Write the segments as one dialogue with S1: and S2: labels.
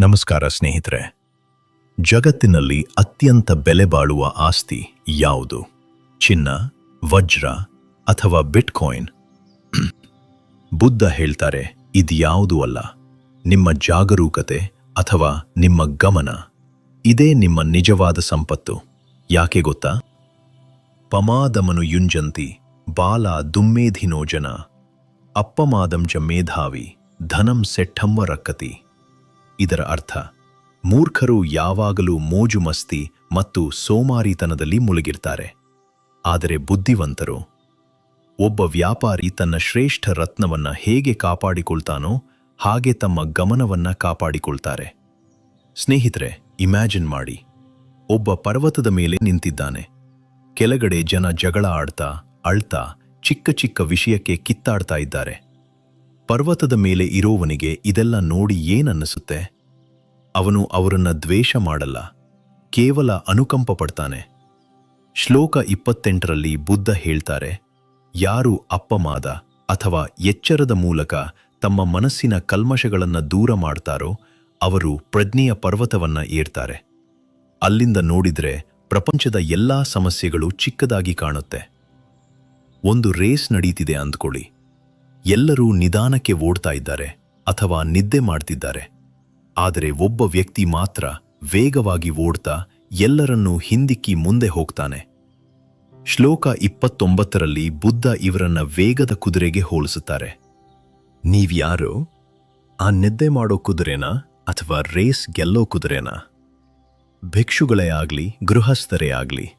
S1: ನಮಸ್ಕಾರ ಸ್ನೇಹಿತರೆ. ಜಗತ್ತಿನಲ್ಲಿ ಅತ್ಯಂತ ಬೆಲೆ ಬಾಳುವ ಆಸ್ತಿ ಯಾವುದು? ಚಿನ್ನ, ವಜ್ರ ಅಥವಾ ಬಿಟ್ಕಾಯಿನ್? ಬುದ್ಧ ಹೇಳ್ತಾರೆ, ಇದ್ಯಾವುದೂ ಅಲ್ಲ. ನಿಮ್ಮ ಜಾಗರೂಕತೆ ಅಥವಾ ನಿಮ್ಮ ಗಮನ, ಇದೇ ನಿಮ್ಮ ನಿಜವಾದ ಸಂಪತ್ತು. ಯಾಕೆ ಗೊತ್ತಾ? ಪಮಾದಮನು ಯುಂಜಂತಿ, ಬಾಲ ದುಮ್ಮೇಧಿನೋ ಜನ ಅಪ್ಪಮಾದಂಜ ಮೇಧಾವಿ, ಧನಂ ಸೆಟ್ಟಂವ ರಕ್ಕತಿ. ಇದರ ಅರ್ಥ, ಮೂರ್ಖರು ಯಾವಾಗಲೂ ಮೋಜು ಮಸ್ತಿ ಮತ್ತು ಸೋಮಾರಿತನದಲ್ಲಿ ಮುಳುಗಿರ್ತಾರೆ. ಆದರೆ ಬುದ್ಧಿವಂತರು, ಒಬ್ಬ ವ್ಯಾಪಾರಿ ತನ್ನ ಶ್ರೇಷ್ಠ ರತ್ನವನ್ನ ಹೇಗೆ ಕಾಪಾಡಿಕೊಳ್ತಾನೋ ಹಾಗೆ ತಮ್ಮ ಗಮನವನ್ನ ಕಾಪಾಡಿಕೊಳ್ತಾರೆ. ಸ್ನೇಹಿತರೆ, ಇಮ್ಯಾಜಿನ್ ಮಾಡಿ. ಒಬ್ಬ ಪರ್ವತದ ಮೇಲೆ ನಿಂತಿದ್ದಾನೆ. ಕೆಳಗಡೆ ಜನ ಜಗಳ ಆಡ್ತಾ, ಅಳ್ತಾ, ಚಿಕ್ಕ ಚಿಕ್ಕ ವಿಷಯಕ್ಕೆ ಕಿತ್ತಾಡ್ತಾ ಇದ್ದಾರೆ. ಪರ್ವತದ ಮೇಲೆ ಇರೋವನಿಗೆ ಇದೆಲ್ಲ ನೋಡಿ ಏನನ್ನಿಸುತ್ತೆ? ಅವನು ಅವರನ್ನ ದ್ವೇಷ ಮಾಡಲ್ಲ, ಕೇವಲ ಅನುಕಂಪ ಪಡ್ತಾನೆ. ಶ್ಲೋಕ ಇಪ್ಪತ್ತೆಂಟರಲ್ಲಿ ಬುದ್ಧ ಹೇಳ್ತಾರೆ, ಯಾರು ಅಪ್ಪಮಾದ ಅಥವಾ ಎಚ್ಚರದ ಮೂಲಕ ತಮ್ಮ ಮನಸ್ಸಿನ ಕಲ್ಮಶಗಳನ್ನ ದೂರ ಮಾಡ್ತಾರೋ ಅವರು ಪ್ರಜ್ಞೆಯ ಪರ್ವತವನ್ನ ಏರ್ತಾರೆ. ಅಲ್ಲಿಂದ ನೋಡಿದ್ರೆ ಪ್ರಪಂಚದ ಎಲ್ಲಾ ಸಮಸ್ಯೆಗಳು ಚಿಕ್ಕದಾಗಿ ಕಾಣುತ್ತೆ. ಒಂದು ರೇಸ್ ನಡೀತಿದೆ ಅಂದ್ಕೊಳ್ಳಿ. ಎಲ್ಲರೂ ನಿಧಾನಕ್ಕೆ ಓಡ್ತಾ ಇದ್ದಾರೆ ಅಥವಾ ನಿದ್ದೆ ಮಾಡ್ತಿದ್ದಾರೆ. ಆದರೆ ಒಬ್ಬ ವ್ಯಕ್ತಿ ಮಾತ್ರ ವೇಗವಾಗಿ ಓಡ್ತಾ ಎಲ್ಲರನ್ನೂ ಹಿಂದಿಕ್ಕಿ ಮುಂದೆ ಹೋಗ್ತಾನೆ. ಶ್ಲೋಕ ಇಪ್ಪತ್ತೊಂಬತ್ತರಲ್ಲಿ ಬುದ್ಧ ಇವರನ್ನ ವೇಗದ ಕುದುರೆಗೆ ಹೋಲಿಸುತ್ತಾರೆ. ನೀವ್ಯಾರು ಆ ನಿದ್ದೆ ಮಾಡೋ ಕುದುರೆನಾ ಅಥವಾ ರೇಸ್ ಗೆಲ್ಲೋ ಕುದುರೆನಾ? ಭಿಕ್ಷುಗಳೇ ಆಗ್ಲಿ, ಗೃಹಸ್ಥರೇ ಆಗ್ಲಿ,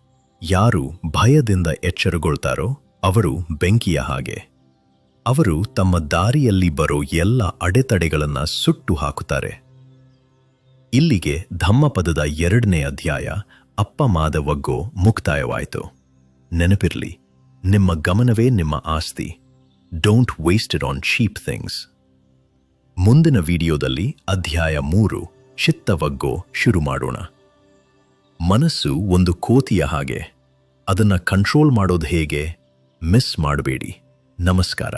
S1: ಯಾರು ಭಯದಿಂದ ಎಚ್ಚರಗೊಳ್ತಾರೋ ಅವರು ಬೆಂಕಿಯ ಹಾಗೆ. ಅವರು ತಮ್ಮ ದಾರಿಯಲ್ಲಿ ಬರೋ ಎಲ್ಲ ಅಡೆತಡೆಗಳನ್ನ ಸುಟ್ಟು ಹಾಕುತ್ತಾರೆ. ಇಲ್ಲಿಗೆ ಧಮ್ಮಪದದ ಎರಡನೇ ಅಧ್ಯಾಯ ಅಪ್ಪ ಮಾದವಗ್ಗೋ ಮುಕ್ತಾಯವಾಯಿತು. ನೆನಪಿರ್ಲಿ, ನಿಮ್ಮ ಗಮನವೇ ನಿಮ್ಮ ಆಸ್ತಿ. Don't wasted on cheap things ಮುಂದಿನ ವಿಡಿಯೋದಲ್ಲಿ ಅಧ್ಯಾಯ ಮೂರು, ಶಿತ್ತವಗ್ಗೋ ಶುರು ಮಾಡೋಣ. ಮನಸ್ಸು ಒಂದು ಕೋತಿಯ ಹಾಗೆ. ಅದನ್ನ ಕಂಟ್ರೋಲ್ ಮಾಡೋದು ಹೇಗೆ? ಮಿಸ್ ಮಾಡಬೇಡಿ. ನಮಸ್ಕಾರ.